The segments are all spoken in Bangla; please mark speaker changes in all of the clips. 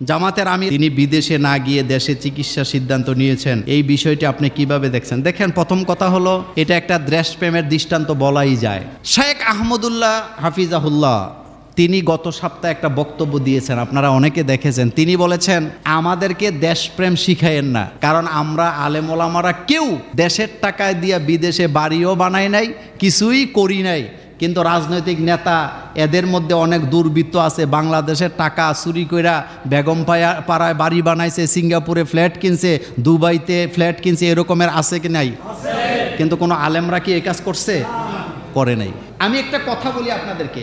Speaker 1: জামাতের আমি তিনি বিদেশে না গিয়ে দেশে চিকিৎসা সিদ্ধান্ত নিয়েছেন। এই বিষয়টি আপনি কীভাবে দেখছেন? দেখেন, প্রথম কথা হলো, এটা একটা দেশপ্রেমের দৃষ্টান্ত বলাই যায়। শেখ আহমদুল্লাহ হাফিজাহুল্লাহ, তিনি গত সপ্তাহে একটা বক্তব্য দিয়েছেন, আপনারা অনেকে দেখেছেন। তিনি বলেছেন, আমাদেরকে দেশপ্রেম শিখাইয়েন না, কারণ আমরা আলেমোলামারা কেউ দেশের টাকায় দিয়ে বিদেশে বাড়িও বানাই নাই, কিছুই করি নাই। কিন্তু রাজনৈতিক নেতা এদের মধ্যে অনেক দুর্বৃত্ত আছে। বাংলাদেশের টাকা চুরি কইরা বেগম পাড়ায় বাড়ি বানাইছে, সিঙ্গাপুরে ফ্ল্যাট কিনছে, দুবাইতে ফ্ল্যাট কিনছে এরকমের আছে কি নাই? কিন্তু কোনো আলেমরা কি এই কাজ করছে? করে নাই। আমি একটা কথা বলি আপনাদেরকে।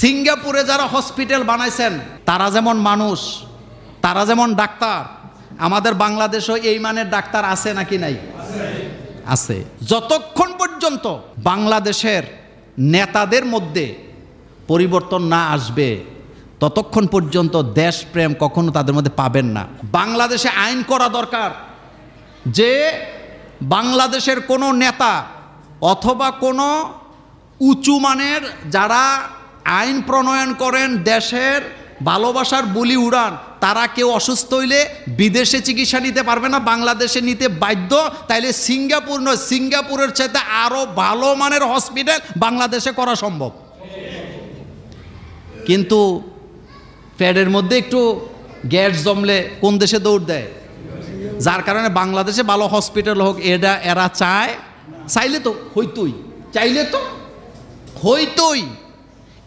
Speaker 1: সিঙ্গাপুরে যারা হসপিটাল বানাইছেন, তারা যেমন মানুষ, তারা যেমন ডাক্তার, আমাদের বাংলাদেশেও এই মানের ডাক্তার আছে নাকি নাই? আছে। যতক্ষণ পর্যন্ত বাংলাদেশের নেতাদের মধ্যে পরিবর্তন না আসবে, ততক্ষণ পর্যন্ত দেশপ্রেম কখনো তাদের মধ্যে পাবেন না। বাংলাদেশে আইন করা দরকার যে বাংলাদেশের কোনো নেতা অথবা কোনো উঁচু মানের যারা আইন প্রণয়ন করেন, দেশের ভালোবাসার বলি উড়ান তারা কেউ অসুস্থ হইলে বিদেশে চিকিৎসা নিতে পারবে না, বাংলাদেশে নিতে বাধ্য। তাইলে সিঙ্গাপুর নয়, সিঙ্গাপুরের চাইতে আরও ভালো মানের হসপিটাল বাংলাদেশে করা সম্ভব। কিন্তু প্যাডের মধ্যে একটু গ্যাস জমলে কোন দেশে দৌড় দেয়? যার কারণে বাংলাদেশে ভালো হসপিটাল হোক এটা এরা চায়। চাইলে তো, হইতই। চাইলে তো, হইতই।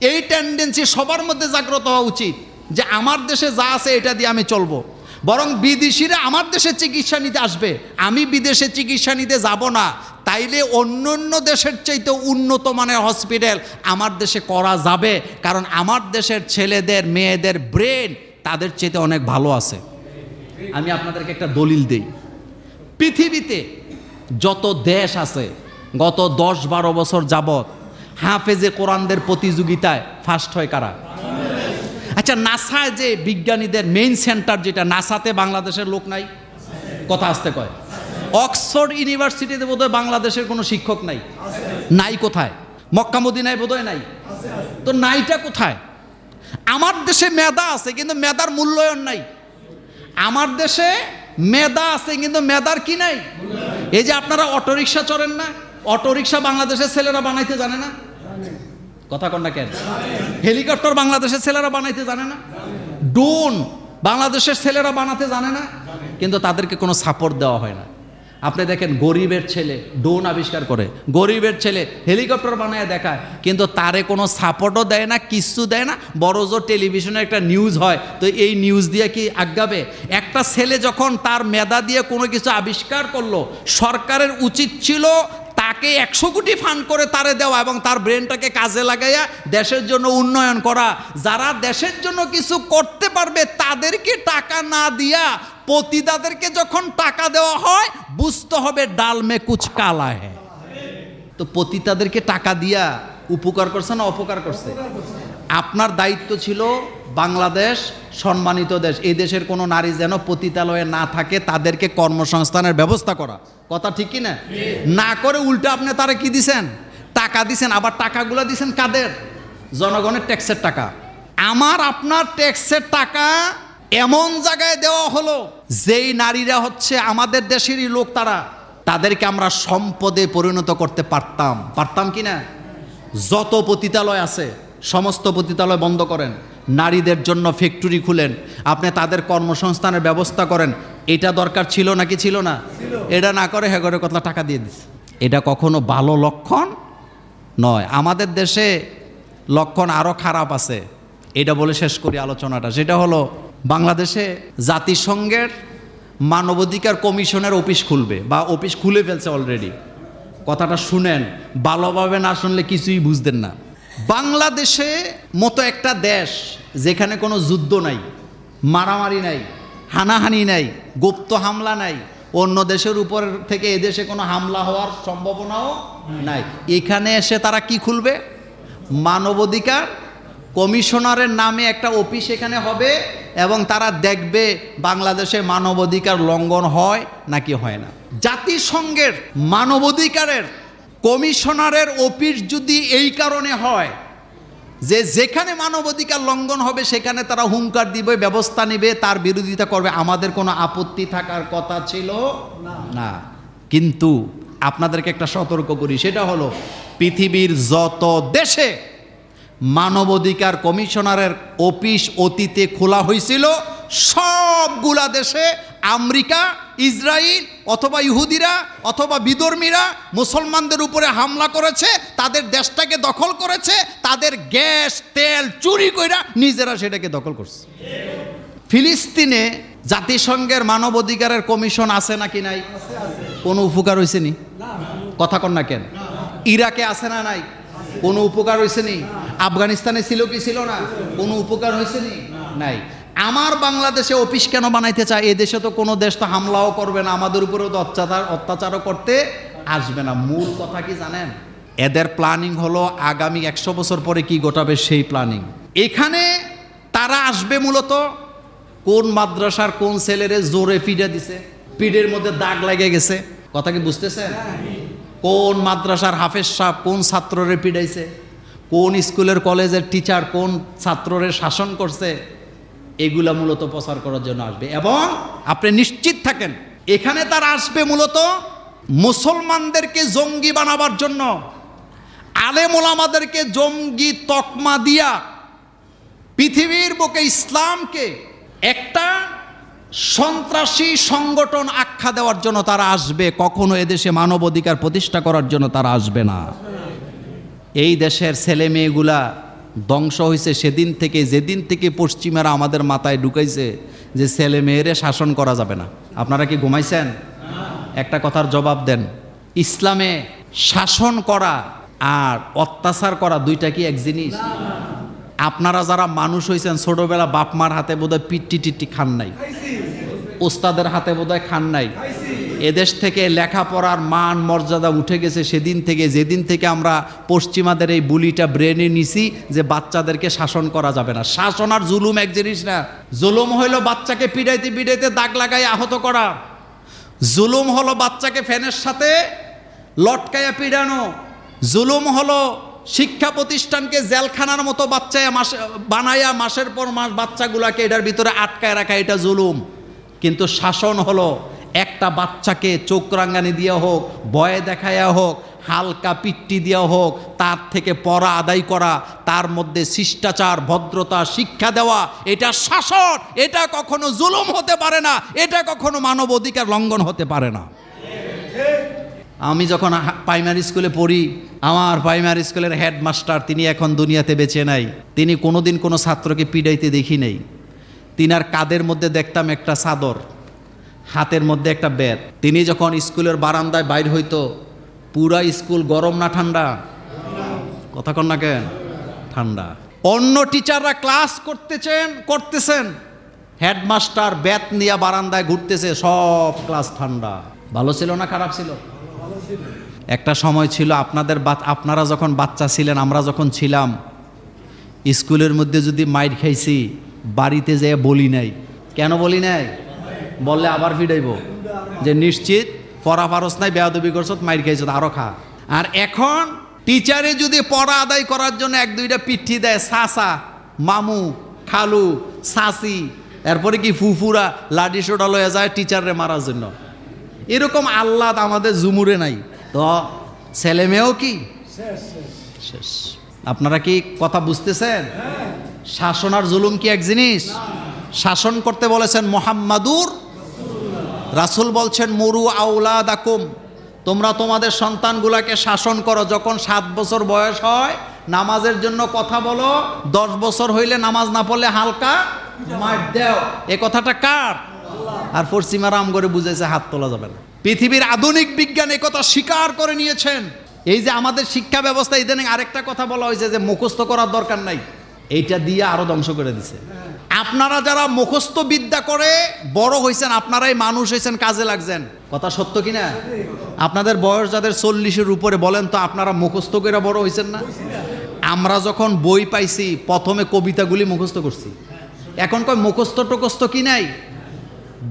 Speaker 1: এই টেন্ডেন্সি সবার মধ্যে জাগ্রত হওয়া উচিত। যে আমার দেশে যা আছে এটা দিয়ে আমি চলবো। বরং বিদেশিরা আমার দেশে চিকিৎসা নিতে আসবে। আমি বিদেশে চিকিৎসা নিতে যাব না। তাইলে অন্য অন্য দেশের চাইতে উন্নত মানের হসপিটাল আমার দেশে করা যাবে। কারণ আমার দেশের ছেলেদের, মেয়েদের ব্রেন তাদের চাইতে অনেক ভালো আছে। আমি আপনাদেরকে একটা দলিল দেই। পৃথিবীতে যত দেশ আছে, গত দশ বারো বছর যাবত হাফেজে কোরআনদের প্রতিযোগিতায় ফার্স্ট হয় কারা? আচ্ছা নাসায় যে বিজ্ঞানীদের মেইন সেন্টার যেটা, নাসাতে বাংলাদেশের লোক নাই? কথা আসতে কয়। অক্সফোর্ড ইউনিভার্সিটিতে বোধহয় বাংলাদেশের কোনো শিক্ষক নাই। নাই কোথায়? মক্কা মদিনায় বোধহয় নাই। তো নাইটা কোথায়? আমার দেশে মেধা আছে, কিন্তু মেধার মূল্যায়ন নাই। আমার দেশে মেধা আছে, কিন্তু মেধার কি নাই? এই যে আপনারা অটোরিকশা চড়েন না, অটোরিকশা বাংলাদেশের ছেলেরা বানাইতে জানে না? কথা কন্যা কেন? হেলিকপ্টার বাংলাদেশের ছেলেরা বানাইতে জানে না? ড্রোন বাংলাদেশের ছেলেরা বানাতে জানে না? কিন্তু তাদেরকে কোনো সাপোর্ট দেওয়া হয় না। আপনি দেখেন, গরিবের ছেলে ডোন আবিষ্কার করে, গরিবের ছেলে হেলিকপ্টার বানায় দেখায়, কিন্তু তারে কোনো সাপোর্টও দেয় না, কিচ্ছু দেয় না। বড় জোর টেলিভিশনে একটা নিউজ হয়, তো এই নিউজ দিয়ে কি আজ্ঞাবে? একটা ছেলে যখন তার মেধা দিয়ে কোনো কিছু আবিষ্কার করল, সরকারের উচিত ছিল তাকে একশো কোটি ফান্ড করে তারে দেওয়া এবং তার ব্রেনটাকে কাজে লাগাইয়া দেশের জন্য উন্নয়ন করা। যারা দেশের জন্য কিছু করতে পারবে, তাদেরকে টাকা না দিয়া পতিদাদেরকে যখন টাকা দেওয়া হয়, বুঝতে হবে ডাল মে কুচ কালা হ্যাঁ তো পতিতাদেরকে টাকা দিয়া উপকার করছে না অপকার করছে? আপনার দায়িত্ব ছিল বাংলাদেশ সম্মানিত দেশ। এই দেশের কোনো নারী যেন পতিতালয়ে না থাকে তাদেরকে কর্মসংস্থানের ব্যবস্থা করা। কথা ঠিক কি না না করে উল্টো আপনি তারা কি দিছেন? টাকা দিছেন আবার টাকাগুলো দিছেন কাদের? জনগণের ট্যাক্সের টাকা। আমার আপনার ট্যাক্সের টাকা এমন জায়গায় দেওয়া হলো যেই নারীরা হচ্ছে আমাদের দেশেরই লোক তারা তাদেরকে আমরা সম্পদে পরিণত করতে পারতাম। পারতাম কি না যত পতিতালয় আছে সমস্ত পতিতালয় বন্ধ করেন। নারীদের জন্য ফ্যাক্টরি খুলেন। আপনি তাদের কর্মসংস্থানের ব্যবস্থা করেন। এটা দরকার ছিল নাকি ছিল না? এটা না করে হ্যাঁ করে কত টাকা দিয়ে দিচ্ছে এটা কখনো ভালো লক্ষণ নয়। আমাদের দেশে লক্ষণ আরও খারাপ আছে। এটা বলে শেষ করি আলোচনাটা। সেটা হলো বাংলাদেশে জাতিসংঘের মানবাধিকার কমিশনের অফিস খুলবে বা অফিস খুলে ফেলছে অলরেডি কথাটা শুনেন। ভালোভাবে না শুনলে কিছুই বুঝতেন না। বাংলাদেশে মতো একটা দেশ যেখানে কোনো যুদ্ধ নাই, মারামারি নাই, হানাহানি নাই, গুপ্ত হামলা নাই, অন্য দেশের উপর থেকে এদেশে কোনো হামলা হওয়ার সম্ভাবনাও নাই। এখানে এসে তারা কি খুলবে? মানবাধিকার কমিশনারের নামে একটা অফিস এখানে হবে এবং তারা দেখবে বাংলাদেশে মানবাধিকার লঙ্ঘন হয় নাকি হয় না। জাতিসংঘের মানবাধিকারের কমিশনারের অফিস যদি এই কারণে হয়, যে যেখানে মানবাধিকার লঙ্ঘন হবে, সেখানে তারা হুঙ্কার দিবে, ব্যবস্থা নেবে, তার বিরোধিতা করবে। আমাদের কোনো আপত্তি থাকার কথা ছিল না। কিন্তু আপনাদেরকে একটা সতর্ক করি, সেটা হলো পৃথিবীর যত দেশে মানবাধিকার কমিশনারের অফিস অতীতে খোলা হয়েছিল, সবগুলা দেশে, আমেরিকা ইসরায়েল অথবা ইহুদিরা, অথবা বিধর্মীরা মুসলমানদের উপরে হামলা করেছে, তাদের দেশটাকে দখল করেছে, তাদের গ্যাস, তেল চুরি কইরা নিজেরা সেটাকে দখল করছে। ফিলিস্তিনে জাতিসংঘের মানবাধিকারের কমিশন আছে নাকি নাই? কোনো উপকার হয়েছে নি? কথা কন না কেন? ইরাকে আছে না নাই? কোনো উপকার হয়েছে নি? আফগানিস্তানে ছিল কি ছিল না? কোনো উপকার হয়েছে নি? নাই। আমার বাংলাদেশে অফিস কেন বানাইতে চায়? এ দেশে তো কোনো দেশ তো হামলাও করবে না, আমাদের উপরেও তো অত্যাচার অত্যাচারও করতে আসবে না। মূল কথা কি জানেন? এদের প্ল্যানিং হলো আগামী একশো বছর পরে কি গোটাবে সেই প্ল্যানিং এখানে তারা আসবে মূলত কোন মাদ্রাসার কোন ছেলেরে জোরে পিডে দিছে পিঠের মধ্যে দাগ লেগে গেছে। কথা কি বুঝতেছেন? কোন মাদ্রাসার হাফেজ সাহেব কোন ছাত্ররে পিডাইছে? কোন স্কুলের কলেজের টিচার কোন ছাত্ররে শাসন করছে? এগুলা মূলত প্রচার করার জন্য আসবে। এবং আপনি নিশ্চিত থাকেন, এখানে তারা আসবে মূলত মুসলমানদেরকে জঙ্গি বানাবার জন্য। ওলামাদেরকে জঙ্গি তকমা দিয়া পৃথিবীর বুকে ইসলামকে একটা সন্ত্রাসী সংগঠন আখ্যা দেওয়ার জন্য তারা আসবে। কখনো এদেশে মানবাধিকার প্রতিষ্ঠা করার জন্য তারা আসবে না। এই দেশের ছেলে মেয়েগুলা ধ্বংস হয়েছে সেদিন থেকে, যেদিন থেকে পশ্চিমেরা আমাদের মাথায় ঢুকাইছে যে ছেলে মেয়েরে শাসন করা যাবে না। আপনারা কি ঘুমাইছেন? একটা কথার জবাব দেন। ইসলামে শাসন করা আর অত্যাচার করা দুইটা কি এক জিনিস? আপনারা যারা মানুষ হয়েছেন ছোটবেলা বাপ মার হাতে বোধহয় পিট্টি টিট্টি খান নাই। ওস্তাদের হাতে বোধহয় খান নাই। এদেশ থেকে লেখাপড়ার মান, মর্যাদা উঠে গেছে সেদিন থেকে, যেদিন থেকে আমরা পশ্চিমাদের এই বুলিটা ব্রেনে নিছি যে বাচ্চাদেরকে শাসন করা যাবে না। শাসন আর জুলুম এক জিনিস না। জুলুম হইল বাচ্চাকে পিড়াইতে পিড়াইতে দাগ লাগাই আহত করা। জুলুম হলো বাচ্চাকে ফ্যানের সাথে লটকায়া পিড়ানো। জুলুম হলো শিক্ষা প্রতিষ্ঠানকে জেলখানার মতো বাচ্চায় মাসে, বানায়া মাসের পর মাস বাচ্চাগুলাকে এটার ভিতরে আটকায় রাখা, এটা জুলুম। কিন্তু শাসন হলো একটা বাচ্চাকে চোখ রাঙ্গানি দিয়া হোক, বয়ে দেখায়া হোক, হালকা পিট্টি দেওয়া হোক, তার থেকে পড়া আদায় করা, তার মধ্যে শিষ্টাচার, ভদ্রতা, শিক্ষা দেওয়া, এটা শাসন, এটা কখনো জুলুম হতে পারে না, এটা কখনো মানব অধিকার লঙ্ঘন হতে পারে না। আমি যখন প্রাইমারি স্কুলে পড়ি, আমার প্রাইমারি স্কুলের হেডমাস্টার তিনি এখন দুনিয়াতে বেঁচে নাই। তিনি কোনোদিন কোনো ছাত্রকে পিডাইতে দেখি নাই। তিনার কাদের মধ্যে দেখতাম একটা চাদর। হাতের মধ্যে একটা ব্যাট। তিনি যখন স্কুলের বারান্দায় বাইর হইতো, পুরা স্কুল গরম না ঠান্ডা? কথা কন না কেন? ঠান্ডা। অন্য টিচাররা ক্লাস করতেছেন করতেছেন। হেডমাস্টার ব্যাট নিয়ে বারান্দায় ঘুরতেছে, সব ক্লাস ঠান্ডা। ভালো ছিল না খারাপ ছিল? একটা সময় ছিল আপনাদের আপনারা যখন বাচ্চা ছিলেন, আমরা যখন ছিলাম, স্কুলের মধ্যে যদি মাইর খাইছি, বাড়িতে যেয়ে বলি নাই। কেন বলি নাই? বললে আবার ফিরাইব যে নিশ্চিত, পড়া পারস নাই, বেয়াদবি করছ, মাইর খাইছ আরও খা। আর এখন টিচারে যদি পড়া আদায় করার জন্য এক দুইটা পিঠি দেয়, সাসা, মামু, খালু, সাসি, এরপরে কি ফুফুরা লাডি সোডা লয়ে যায় টিচাররে মারার জন্য। এরকম আহ্লাদ আমাদের জুমুরে নাই। তো ছেলে মেয়েও কি? শেষ। আপনারা কি কথা বুঝতেছেন? শাসন আর জুলুম কি এক জিনিস? শাসন করতে বলেছেন মোহাম্মাদুর রাসুল বলছেন, মরু আউলা আকুম তোমরা তোমাদের সন্তানগুলাকে শাসন করো। যখন সাত বছর বয়স হয়, নামাজের জন্য কথা বলো, দশ বছর হইলে নামাজ না পড়লে হালকা মার দেও। এ কথাটা কার? আর পশ্চিমা রাম করে বুঝেছে হাত তোলা যাবে না। পৃথিবীর আধুনিক বিজ্ঞান কথা স্বীকার করে নিয়েছেন। এই যে আমাদের শিক্ষা ব্যবস্থা, ইদানিং আরেকটা কথা বলা হয়েছে যে মুখস্থ করার দরকার নাই। এইটা দিয়ে আরও ধ্বংস করে দিছে। আপনারা যারা মুখস্থ বিদ্যা করে বড় হয়েছেন আপনারাই মানুষ হয়েছেন কাজে লাগছেন। কথা সত্য কিনা? আপনাদের বয়স যাদের চল্লিশের উপরে, বলেন তো আপনারা মুখস্থ করে বড় হয়েছেন না? আমরা যখন বই পাইছি, প্রথমে কবিতাগুলি মুখস্থ করছি। এখন কয়, মুখস্থ টুকস্থ কি নাই?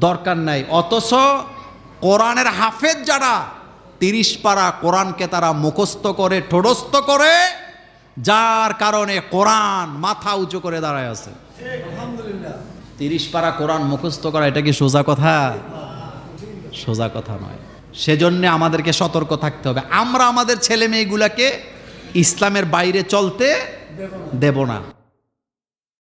Speaker 1: দরকার নাই। অথচ কোরআনের হাফেজ যারা, তিরিশ পারা কোরআনকে তারা মুখস্থ করে ঠোড়স্থ করে, যার কারণে কোরআন মাথা উঁচু করে দাঁড়ায় আছে। তিরিশ পারা কোরআন মুখস্থ করা, এটা কি সোজা কথা? সোজা কথা নয়। সেজন্য আমাদেরকে সতর্ক থাকতে হবে। আমরা আমাদের ছেলে মেয়েগুলাকে ইসলামের বাইরে চলতে দেব না।